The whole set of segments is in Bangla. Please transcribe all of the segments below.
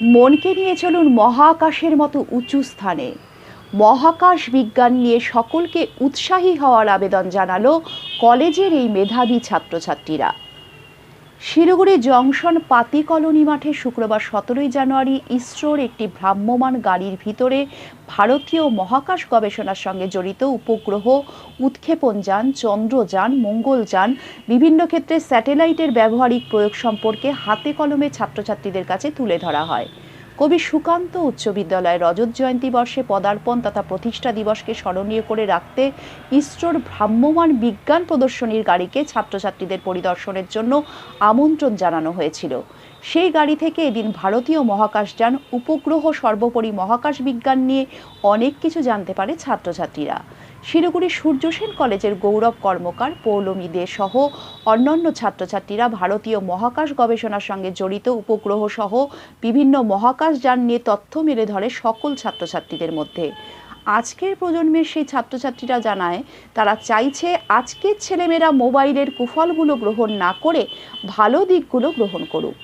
মনকে নিয়ে চলুন মহাকাশের মতো উঁচু স্থানে। মহাকাশ বিজ্ঞান নিয়ে সকলকে উৎসাহী হওয়ার আবেদন জানালো কলেজের এই মেধাবী ছাত্রছাত্রীরা। শিলিগুড়ি জংশন পাতি কলোনি মাঠে শুক্রবার সতেরোই জানুয়ারি ইসরোর একটি ভ্রাম্যমান গাড়ির ভিতরে ভারতীয় মহাকাশ গবেষণার সঙ্গে জড়িত উপগ্রহ উৎক্ষেপণ যান চন্দ্রযান মঙ্গলযান বিভিন্ন ক্ষেত্রে স্যাটেলাইটের ব্যবহারিক প্রয়োগ সম্পর্কে হাতে কলমে ছাত্রছাত্রীদের কাছে তুলে ধরা হয়। কবি সুকান্ত উচ্চ বিদ্যালয়ের রজত জয়ন্তী বর্ষে পদার্পণ তথা প্রতিষ্ঠা দিবসকে স্মরণীয় করে রাখতে ইসরোর ভ্রাম্যমান বিজ্ঞান প্রদর্শনীর গাড়িকে ছাত্রছাত্রীদের পরিদর্শনের জন্য আমন্ত্রণ জানানো হয়েছিল। সেই গাড়ি থেকে এদিন ভারতীয় মহাকাশযান উপগ্রহ সর্বোপরি মহাকাশ বিজ্ঞান নিয়ে অনেক কিছু জানতে পারে ছাত্রছাত্রীরা। শিলিগুড়ি সূর্য সেন কলেজের গৌরব কর্মকার পৌলমী দে সহ অন্যান্য ছাত্রছাত্রীরা ভারতীয় মহাকাশ গবেষণার সঙ্গে জড়িত উপগ্রহ সহ বিভিন্ন মহাকাশ যান নিয়ে তথ্য মেলে ধরে সকল ছাত্রছাত্রীদের মধ্যে। আজকের প্রজন্মের সেই ছাত্রছাত্রীরা জানায়, তারা চাইছে আজকের ছেলেমেয়েরা মোবাইলের কুফলগুলো গ্রহণ না করে ভালো দিকগুলো গ্রহণ করুক।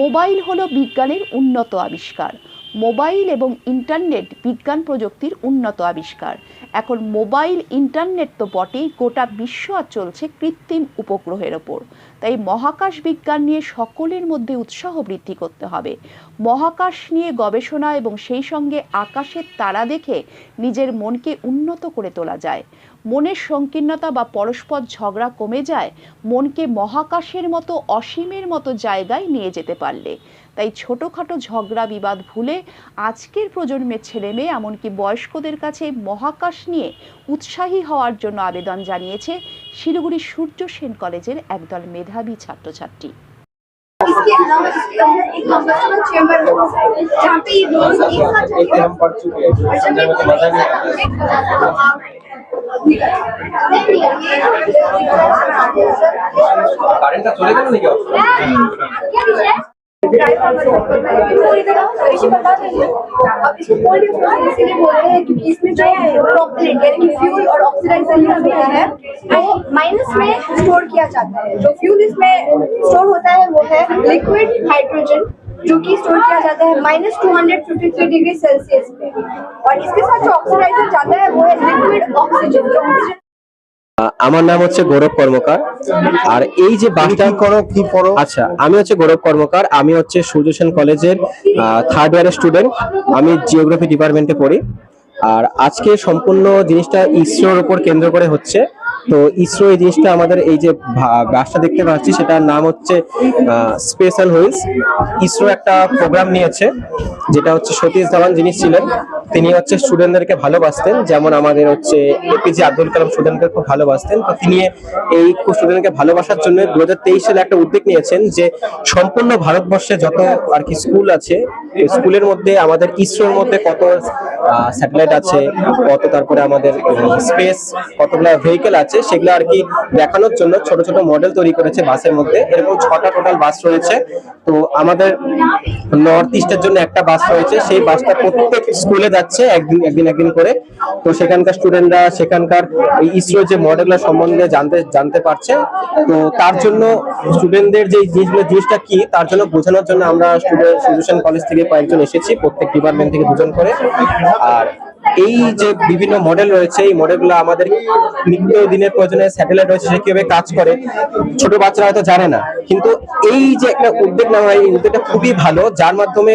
মোবাইল হলো বিজ্ঞানের উন্নত আবিষ্কার। মোবাইল এবং ইন্টারনেট বিজ্ঞান প্রযুক্তির উন্নত আবিষ্কার। এখন মোবাইল, ইন্টারনেট তো বটেই, গোটা বিশ্ব আর চলছে কৃত্রিম উপগ্রহের ওপর। তাই মহাকাশ বিজ্ঞান নিয়ে সকলের মধ্যে উৎসাহ বৃদ্ধি করতে হবে। মহাকাশ নিয়ে গবেষণা এবং সেই সঙ্গে আকাশের তারা দেখে নিজের মনকে উন্নত করে তোলা যায়। মনের সংকীর্ণতা বা পরস্পর ঝগড়া কমে যায়, মনকে মহাকাশের মতো অসীমের মতো জায়গায় নিয়ে যেতে পারলে। তাই ছোটোখাটো ঝগড়া বিবাদ ভুলে আজকের প্রজন্মের ছেলে মেয়ে, এমনকি বয়স্কদের কাছে মহাকাশ নিয়ে উৎসাহী হওয়ার জন্য আবেদন জানিয়েছে শিলিগুড়ি সূর্য সেন কলেজের একদল মেধাবী ছাত্রছাত্রী। इसके अलावा इसके अंदर एक कंबस्टबल चेंबर होता है जहाँ पे ये दोनों एक साथ जाके हम पढ़ चुके हैं और जब ये मज़ा नहीं करंट का चले गया नहीं क्या? जो है माइनस में स्टोर किया जाता है जो फ्यूल इसमें स्टोर होता है वो है लिक्विड हाइड्रोजन जो कि स्टोर किया जाता है minus two hundred fifty three degree Celsius पे और इसके साथ जो ऑक्सीडाइजर जाता है, वो है लिक्विड ऑक्सीजन जो ऑक्सीजन আমার নাম হচ্ছে গৌরব কর্মকার। আর এই যে বাসটা করো কি পড়ো? আচ্ছা আমি হচ্ছে গৌরব কর্মকার। আমি হচ্ছে সূর্য সেন কলেজের থার্ড ইয়ারের স্টুডেন্ট আমি জিওগ্রাফি ডিপার্টমেন্টে পড়ি। আর আজকে সম্পূর্ণ জিনিসটা ইসরোর উপর কেন্দ্র করে হচ্ছে। তো ইসরো এই জিনিসটা আমাদের এই যে বাসটা দেখতে পাচ্ছি, সেটার নাম হচ্ছে স্পেশাল হুইলস ইসরো একটা প্রোগ্রাম নিয়েছে, যেটা হচ্ছে সতীশ ধাওয়ান যিনি ছিলেন, তিনি হচ্ছে স্টুডেন্টদেরকে ভালোবাসতেন। যেমন আমাদের হচ্ছে এপিজে আব্দুল কালাম স্টুডেন্টকে খুব ভালোবাসতেন। তো তিনি এই স্টুডেন্টকে ভালোবাসার জন্য দু হাজার তেইশ সালে একটা উদ্যোগ নিয়েছেন যে সম্পূর্ণ ভারতবর্ষে যত আর কি স্কুল আছে স্কুলের মধ্যে আমাদের ইসরোর মধ্যে কত স্যাটেলাইট আছে, কত তারপরে আমাদের স্পেস কতগুলা ভেহিকেল আছে সেগুলো আর কি দেখানোর জন্য ছোট ছোট মডেল তৈরি করেছে বাসের মধ্যে। এরকম ছটা টোটাল বাস রয়েছে। তো আমাদের নর্থ ইস্টের জন্য একটা বাস রয়েছে। সেই বাসটা প্রত্যেক স্কুলে যাচ্ছে একদিন একদিন একদিন করে। তো সেখানকার স্টুডেন্টরা সেখানকার ইসরো যে মডেলগুলো সম্বন্ধে জানতে জানতে পারছে। তো তার জন্য স্টুডেন্টদের যে জিনিসগুলো, জিনিসটা কি, তার জন্য বোঝানোর জন্য আমরা স্টুডেন্ট সলিউশন কলেজ থেকে কয়েকজন এসেছি, প্রত্যেক ডিপার্টমেন্ট থেকে দুজন করে। আর এই যে বিভিন্ন মডেল রয়েছে এই মডেলগুলো আমাদের নিত্য দিনের প্রয়োজনে স্যাটেলাইট রয়েছে সে কীভাবে কাজ করে ছোট বাচ্চারা হয়তো জানে না। কিন্তু এই যে একটা উদ্যোগ নেওয়া হয়, এই উদ্যোগটা খুবই ভালো যার মাধ্যমে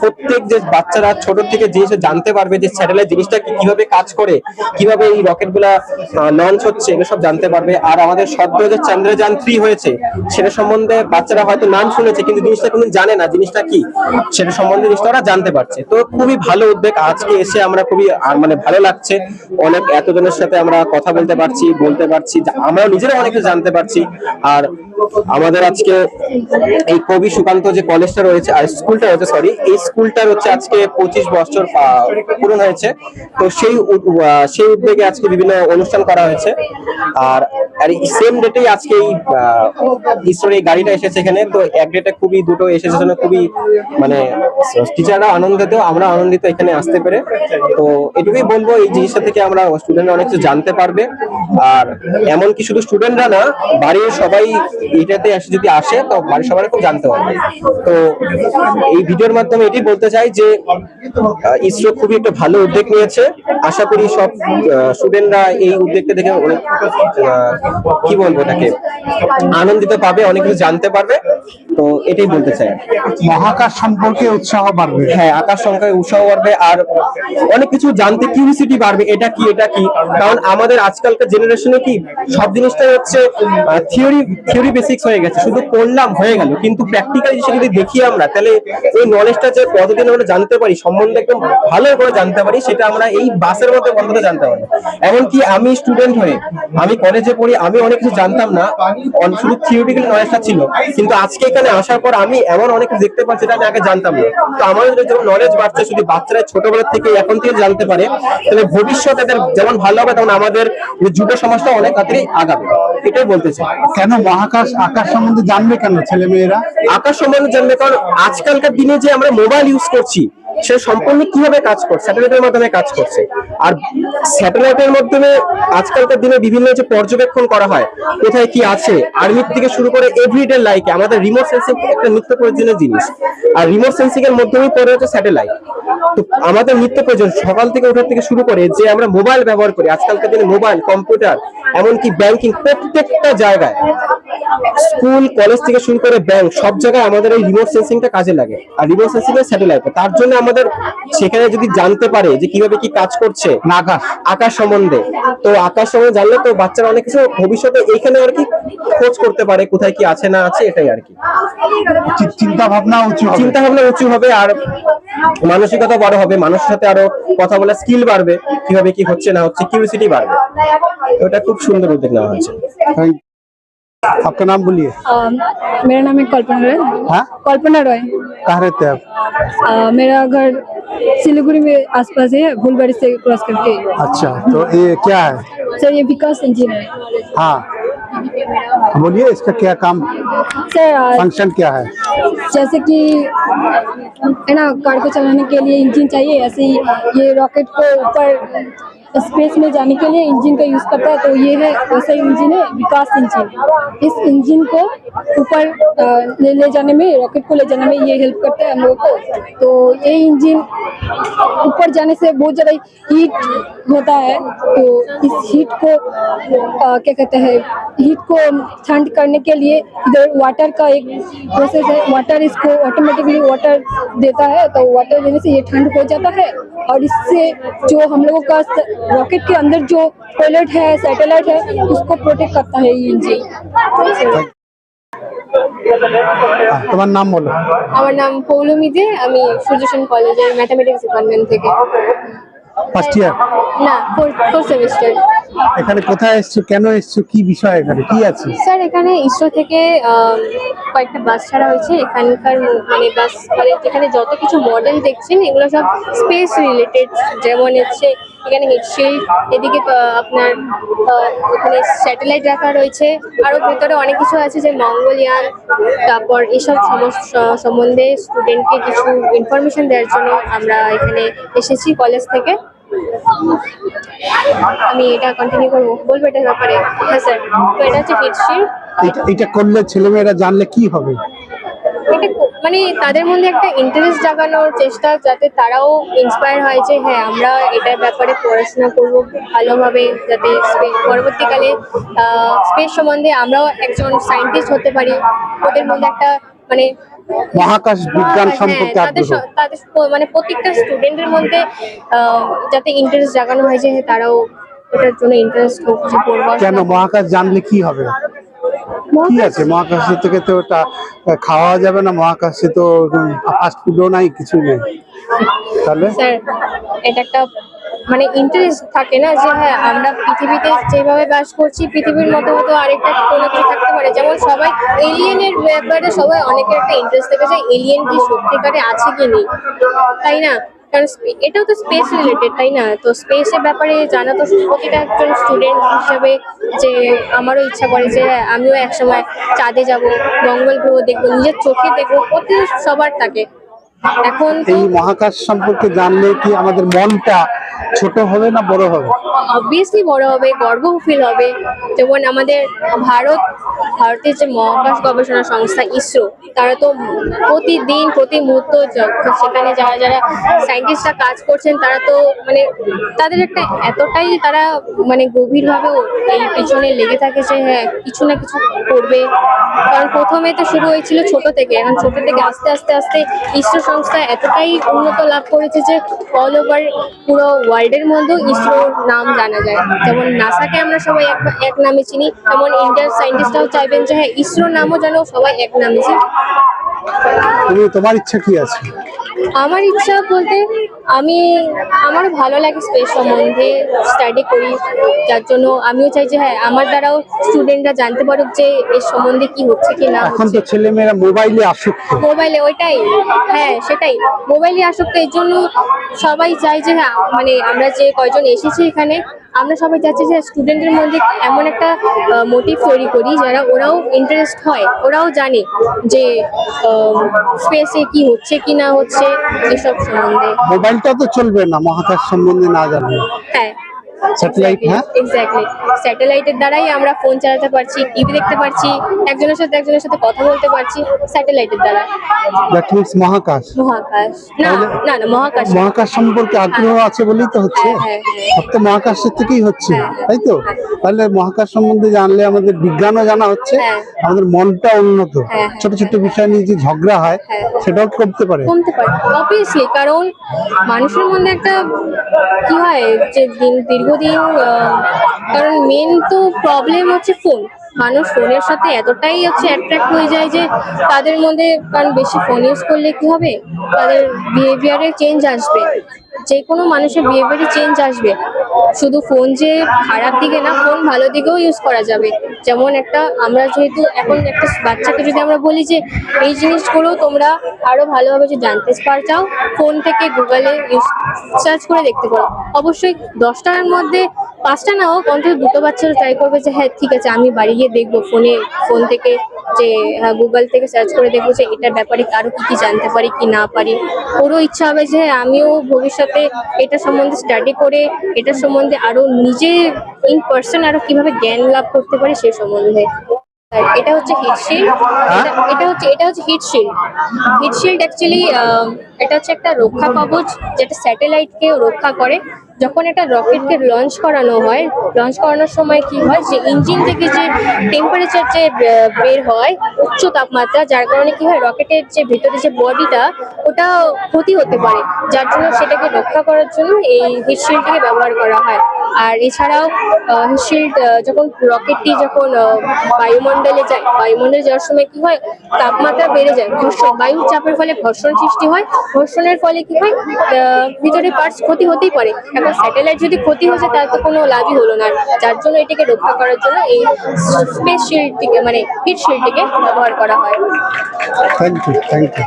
প্রত্যেক যে বাচ্চারা ছোট থেকে জিনিস জানতে পারবে যে স্যাটেলাইট জিনিসটা কীভাবে কাজ করে কীভাবে এই রকেটগুলা লঞ্চ হচ্ছে এগুলো সব জানতে পারবে। আর আমাদের সদ্য যে চন্দ্রযান থ্রি হয়েছে সেটা সম্বন্ধে বাচ্চারা হয়তো নাম শুনেছে কিন্তু জিনিসটা কোনো জানে না জিনিসটা কি সেটা সম্বন্ধে জিনিসটা ওরা জানতে পারছে। তো খুবই ভালো উদ্যোগ আজকে এসে আমরা খুবই আর মানে ভালো লাগছে। অনেক এতজনের সাথে আমরা কথা বলতে পারছি বলতে পারছি আমরা নিজেরা অনেক কিছু জানতে পারছি। আর আমাদের আজকে এই কবি সুকান্ত যে কলেজটা রয়েছে, আর স্কুলটা রয়েছে সরি এই স্কুলটার হচ্ছে আজকে পঁচিশ বছর পূরণ হয়েছে। তো সেই সেই উদ্যোগে আজকে বিভিন্ন অনুষ্ঠান করা হয়েছে। আর আর সেম ডেটেই আজকে এই ইসরোর এই গাড়িটা এসেছে এখানে, তো এক ডেটে খুবই দুটো এসেছে জন্য খুবই মানে টিচাররা আনন্দিত, আমরা আনন্দিত এখানে আসতে পেরে। তো এটুকুই বলব, এই জিনিসটা থেকে আমরা স্টুডেন্টরা অনেক কিছু জানতে পারবে। আর এমনকি শুধু স্টুডেন্টরা না, বাড়ির সবাই এটাতে এসে যদি আসে, তো বাড়ির সবাই খুব জানতে পারবে তো এই ভিডিওর মাধ্যমে এটি বলতে চাই যে ইসরো খুবই একটা ভালো উদ্যোগ নিয়েছে। আশা করি সব স্টুডেন্টরা এই উদ্যোগটা দেখে অনেক কি বলব এটাকে আনন্দিত পাবে অনেক কিছু জানতে পারবে। তো এটাই বলতে চাই। মহাকাশ সম্পর্কে উৎসাহ বাড়বে। হ্যাঁ আকাশ সংখ্যায় উৎসাহ বাড়বে আর অনেক কিছু জানতে কিউরিসিটি বাড়বে এটা কি এটা কি? কারণ আমাদের আজকালকার জেনারেশনে কি সব জিনিসটাই হচ্ছে থিওরি থিওরি বেসিক্স হয়ে গেছে। শুধু পড়লাম হয়ে গেল। কিন্তু প্র্যাকটিক্যালি জিনিসটা যদি দেখি আমরা তাহলে ওই নলেজটা যে কতদিন আমরা জানতে পারি সম্বন্ধে একদম ভালো করে জানতে পারি সেটা আমরা এই বাসের মধ্যে অন্তত জানতে পারি। এমনকি আমি স্টুডেন্ট হয়ে আমি কলেজে পড়ি আমি অনেক কিছু জানতাম না। শুধু থিওরিটিক্যাল নলেজটা ছিল। কিন্তু আজকে এখানে আসার পর আমি এমন অনেক কিছু দেখতে পাচ্ছি যেটা আমি আগে জানতাম না। তো আমাদের যেমন নলেজ বাড়ছে শুধু বাচ্চারা ছোটবেলা থেকে এখন থেকে জানতে পারে তাহলে ভবিষ্যতে এদের যেমন ভালো হবে তেমন আমাদের যুব সমাজটা অনেক তাড়াতাড়ি আগাবে। এটাই বলতে চাই। কেন মহাকাশ আকাশ সম্বন্ধে জানবে কেন ছেলে মেয়েরা আকাশ সম্বন্ধে জানবে কারণ আজকালকার দিনে যে আমরা মোবাইল ইউজ করছি সে সম্পূর্ণ কীভাবে কাজ করছে? স্যাটেলাইটের মাধ্যমে কাজ করছে। আর স্যাটেলাইটের মাধ্যমে আজকালকার দিনে বিভিন্ন যে পর্যবেক্ষণ করা হয়, কোথায় কি আছে, আর্মির থেকে শুরু করে এভরিডে লাইফে আমাদের রিমোট সেন্সিং একটা নিত্য প্রয়োজনীয় জিনিস। আর রিমোট সেন্সিং এর মাধ্যমেই পড়ে হচ্ছে স্যাটেলাইট। তো আমাদের নিত্য প্রয়োজন সকাল থেকে ওঠার থেকে শুরু করে যে আমরা মোবাইল ব্যবহার করি, আজকালকার দিনে মোবাইল, কম্পিউটার, এমনকি ব্যাংকিং প্রত্যেকটা জায়গায় স্কুল কলেজ থেকে শুরু করে ব্যাংক সব জায়গায় আমাদের এই রিমোট সেন্সিংটা কাজে লাগে। আর রিমোট সেন্সিং এর স্যাটেলাইট তার জন্য আমাদের সেখানে যদি জানতে পারে যে কীভাবে কি কাজ করছে আকাশ। আকাশ সম্বন্ধে। তো আকাশ সম্বন্ধে জানলে তো বাচ্চারা অনেক কিছু ভবিষ্যতে এইখানে আর কি খোঁজ করতে পারে কোথায় কি আছে না আছে এটাই আর কি। চিন্তা ভাবনা উঁচু চিন্তা ভাবনা উঁচু হবে আর মানসিকতা বড় হবে। মানুষের সাথে আরও কথা বলার স্কিল বাড়বে। কীভাবে কি হচ্ছে না হচ্ছে কিউরিসিটি বাড়বে। এটা খুব সুন্দর উদ্যোগ নেওয়া হয়েছে. आपका नाम बोलिए। मेरा नाम है कल्पना रॉय। हाँ? कल्पना रॉय। कहाँ रहते हैं आप? मेरा घर सिलीगुड़ी में आसपास है फुलबाड़ी से क्रॉस करके। अच्छा तो ये क्या है? सर ये विकास इंजिन है। हाँ। बोलिए इसका क्या काम? सर फ़ंक्शन क्या है? जैसे कि है ना कार को चलाने के लिए इंजन चाहिए ऐसे ही ये रॉकेट को ऊपर स्पेस में जाने के लिए इंजन का यूज़ करता है तो ये है वैसा इंजन है विकास इंजन। इस इंजन को ऊपर ले, जाने में रॉकेट को ले जाने में ये हेल्प करता है हम लोगों को। तो ये इंजन ऊपर जाने से बहुत ज़्यादा हीट होता है तो इस हीट को अ, क्या कहते हैं हीट को ठंड करने के लिए इधर वाटर का एक प्रोसेस है। वाटर इसको ऑटोमेटिकली वाटर देता है तो वाटर देने से ये ठंड हो जाता है। और इससे जो हम लोगों का रॉकेट के अंदर जो टॉयलेट है सैटेलाइट है उसको प्रोटेक्ट करता है ये इंजन আহ, তোমার নাম বলো আমার নাম পৌলমি দে আমি সূর্যসেন কলেজের ম্যাথামেটিক্স ডিপার্টমেন্ট থেকে ফার্স্ট ইয়ার না ফোর সেমিস্টার এখানে কোথায় এসছো কেন এসছো কি বিষয় এখানে কি আছে স্যার এখানে ইসরো থেকে আম, কয়েকটা বাস ছাড়া হয়েছে এখানকার ম- মানে বাস মানে যেখানে যত কিছু মডেল দেখছেন এগুলো সব স্পেস রিলেটেড যেমন হচ্ছে এখানে হেডশিল্ড এদিকে আপনার এখানে স্যাটেলাইট রাখা রয়েছে। আরও ভেতরে অনেক কিছু আছে, যে মঙ্গলয়ান, তারপর এসব সম্বন্ধে স্টুডেন্টকে কিছু ইনফরমেশন দেওয়ার জন্য আমরা এখানে এসেছি কলেজ থেকে। আমি এটা কন্টিনিউ করব। বলব এটার ব্যাপারে? হ্যাঁ স্যার তো এটা হচ্ছে হেডশিল্ড এটা করলে ছেলেমেয়েরা জানলে কি হবে? মানে তাদের মধ্যে একটা ইন্টারেস্ট জাগানোর চেষ্টা যাতে তারাও ইন্সপায়ার হয় যে হ্যাঁ আমরা এটার ব্যাপারে পড়াশোনা করব ভালোভাবে যাতে পরবর্তীকালে স্পেস সম্বন্ধে আমরাও একজন সায়েন্টিস্ট হতে পারি। ওদের মধ্যে একটা মানে মহাকাশ বিজ্ঞান হ্যাঁ, সম্পর্কে তাদের মানে প্রত্যেকটা স্টুডেন্টের মধ্যে যাতে ইন্টারেস্ট জাগানো হয় যে হ্যাঁ, তারাও ওটার জন্য ইন্টারেস্ট হোক যে পড়বার কেন মহাকাশ জানলে কি হবে? কি আছে? মহাকাশ থেকে তো ওটা খাওয়া যাবে না, মহাকাশে তো ফাস্ট ফুডও নাই কিছুই নেই। তাহলে? এটা একটা মানে ইন্টারেস্ট থাকে না যে হ্যাঁ আমরা পৃথিবীতে যেভাবে বাস করছি, পৃথিবীর মতো হয়তো আরেকটা কোনো কিছু থাকতে পারে। যেমন সবাই এলিয়েনের ব্যাপারে সবাই অনেকের একটা ইন্টারেস্ট থাকে যে এলিয়েন কি সত্যিকারে আছে কি নেই। তাই না? কারণ এটাও তো স্পেস রিলেটেড তাই না? তো স্পেসের ব্যাপারে জানা তো প্রতিটা একজন স্টুডেন্ট হিসাবে যে আমারও ইচ্ছা করে যে আমিও একসময় চাঁদে যাব, মঙ্গল গ্রহ দেখব, নিজের চোখে দেখব প্রতি সবার থাকে এখন এই মহাকাশ সম্পর্কে জানলে কি আমাদের মনটা ছোট হবে না বড় হবে? অবভিয়াসলি বড় হবে গর্ব ফিল হবে। যেমন আমাদের ভারত ভারতের যে মহাকাশ গবেষণা সংস্থা ইসরো তারা তো প্রতিদিন প্রতি মুহূর্ত সেখানে যারা যারা সায়েন্টিস্টরা কাজ করছেন তারা তো মানে তাদের একটা এতটাই তারা মানে গভীরভাবে এই পিছনে লেগে থাকে যে হ্যাঁ কিছু না কিছু করবে। কারণ প্রথমে তো শুরু হয়েছিল ছোট থেকে। এখন ছোট থেকে আস্তে আস্তে আস্তে ইসরো সংস্থা এতটাই উন্নত লাভ করেছে যে অল ওভার পুরো ওয়ার্ল্ডের মধ্যেও ইসরোর নাম জানা যায়। যেমন নাসাকে আমরা সবাই এক এক নামে চিনি তেমন ইন্ডিয়ার সায়েন্টিস্টরাও চাইবেন যে হ্যাঁ ইসরোর নামও যেন সবাই এক নামে চিনি। তোমার ইচ্ছা কি আছে? আমার ইচ্ছা বলতে আমি আমার ভালো লাগে স্পেস সম্বন্ধে স্টাডি করি যার জন্য আমিও চাই যে হ্যাঁ আমার দ্বারাও স্টুডেন্টরা জানতে পারুক যে এর সম্বন্ধে কি হচ্ছে কি না এখন তো ছেলে মেয়েরা মোবাইলে আসক্ত। মোবাইলে ওইটাই। হ্যাঁ সেটাই। মোবাইলে আসক্ত এর জন্য সবাই চায় যে হ্যাঁ মানে আমরা যে কয়জন এসেছি এখানে আমরা সবাই চাচ্ছি যে স্টুডেন্টদের মধ্যে এমন একটা মোটিভ তৈরি করি যারা ওরাও ইন্টারেস্ট হয় ওরাও জানে যে স্পেসে কি হচ্ছে কি না হচ্ছে এসব সম্বন্ধে। মোবাইলটা তো চলবে না মহাকাশ সম্বন্ধে না জানলে। হ্যাঁ। স্যাটেলাইট হ্যাঁ? এক্স্যাক্টলি স্যাটেলাইটের দ্বারাই আমরা ফোন চালাতে পারছি টিভি দেখতে পারছি একজনের সাথে একজনের সাথে কথা বলতে পারছি স্যাটেলাইটের দ্বারা। দ্যাট মিনস মহাকাশ। মহাকাশ। না না না মহাকাশ মহাকাশ সম্পর্কে আগ্রহ আছে বলেই তো হচ্ছে। হ্যাঁ, হ্যাঁ, হ্যাঁ। সব তো মহাকাশের থেকেই হচ্ছে। তাই তো? তাহলে মহাকাশ সম্বন্ধে জানলে আমাদের বিজ্ঞানও জানা হচ্ছে। আমাদের মনটা উন্নত। ছোট ছোট বিষয় নিয়ে যে ঝগড়া হয়। সেটাও কমতে পারে। কমতে পারে। অবভিয়াসলি কারণ মানুষের মধ্যে একটা কি হয় যে দিন দীর্ঘদিন কারণ মেন তো প্রবলেম হচ্ছে ফোন মানুষ ফোনের সাথে এতটাই হচ্ছে অ্যাট্রাক্ট হয়ে যায় যে তাদের মধ্যে, কারণ বেশি ফোন ইউজ করলে কি হবে? তাদের বিহেভিয়ারে চেঞ্জ আসবে। যে কোনো মানুষের বিহেভিয়ারে চেঞ্জ আসবে। শুধু ফোন যে খারাপ দিকে না ফোন ভালো দিকেও ইউজ করা যাবে। যেমন একটা আমরা যেহেতু এখন একটা বাচ্চাকে যদি আমরা বলি যে, এই জিনিসগুলো তোমরা আরও ভালোভাবে যদি জানতে পার চাও ফোন থেকে গুগলে ইউজ সার্চ করে দেখতে পারো। অবশ্যই দশটার মধ্যে, পাঁচটা না হোক, অন্তত দুটো বাচ্চারা ট্রাই করবে যে হ্যাঁ ঠিক আছে, আমি বাড়ি গিয়ে দেখব ফোনে ফোন থেকে যে হ্যাঁ গুগল থেকে সার্চ করে দেখব যে এটার ব্যাপারে আরও কি কি জানতে পারি কি না পারি। ওরও ইচ্ছা হবে যে হ্যাঁ, আমিও ভবিষ্যতে এটা সম্বন্ধে স্টাডি করে এটা সম্বন্ধে আরও নিজে ইন পার্সন আরও কীভাবে জ্ঞান লাভ করতে পারি সে সম্বন্ধে। এটা হচ্ছে হিট শিল্ড এটা হচ্ছে এটা হচ্ছে heat shield heat shield actually এটা হচ্ছে একটা রক্ষা কবচ যেটা স্যাটেলাইটকে রক্ষা করে। যখন একটা রকেটকে লঞ্চ করানো হয় লঞ্চ করানোর সময় কি হয় যে ইঞ্জিন থেকে যে টেম্পারেচার যে বের হয় উচ্চ তাপমাত্রা যার কারণে কি হয় রকেটের যে ভেতরে যে বডিটা ওটা ক্ষতি হতে পারে। যার জন্য সেটাকে রক্ষা করার জন্য এই হিট শিল্ডটিকে ব্যবহার করা হয়। আর এছাড়াও শিল্ড যখন রকেটটি যখন বায়ুমণ্ডলে যায়, বায়ুমণ্ডলে যাওয়ার সময় কি হয়? তাপমাত্রা বেড়ে যায় ঘর্ষণ বায়ুর চাপের ফলে ঘর্ষণ সৃষ্টি হয়। ঘর্ষণের ফলে কি হয়? ভিতরে পার্টস ক্ষতি হতেই পারে। এখন স্যাটেলাইট যদি ক্ষতি হয়েছে তার তো কোনো লাভই হলো না। যার জন্য এটাকে রক্ষা করার জন্য এই স্পেস শিল্ডটিকে মানে হিট শিল্ডটিকে ব্যবহার করা হয়। Thank you thank you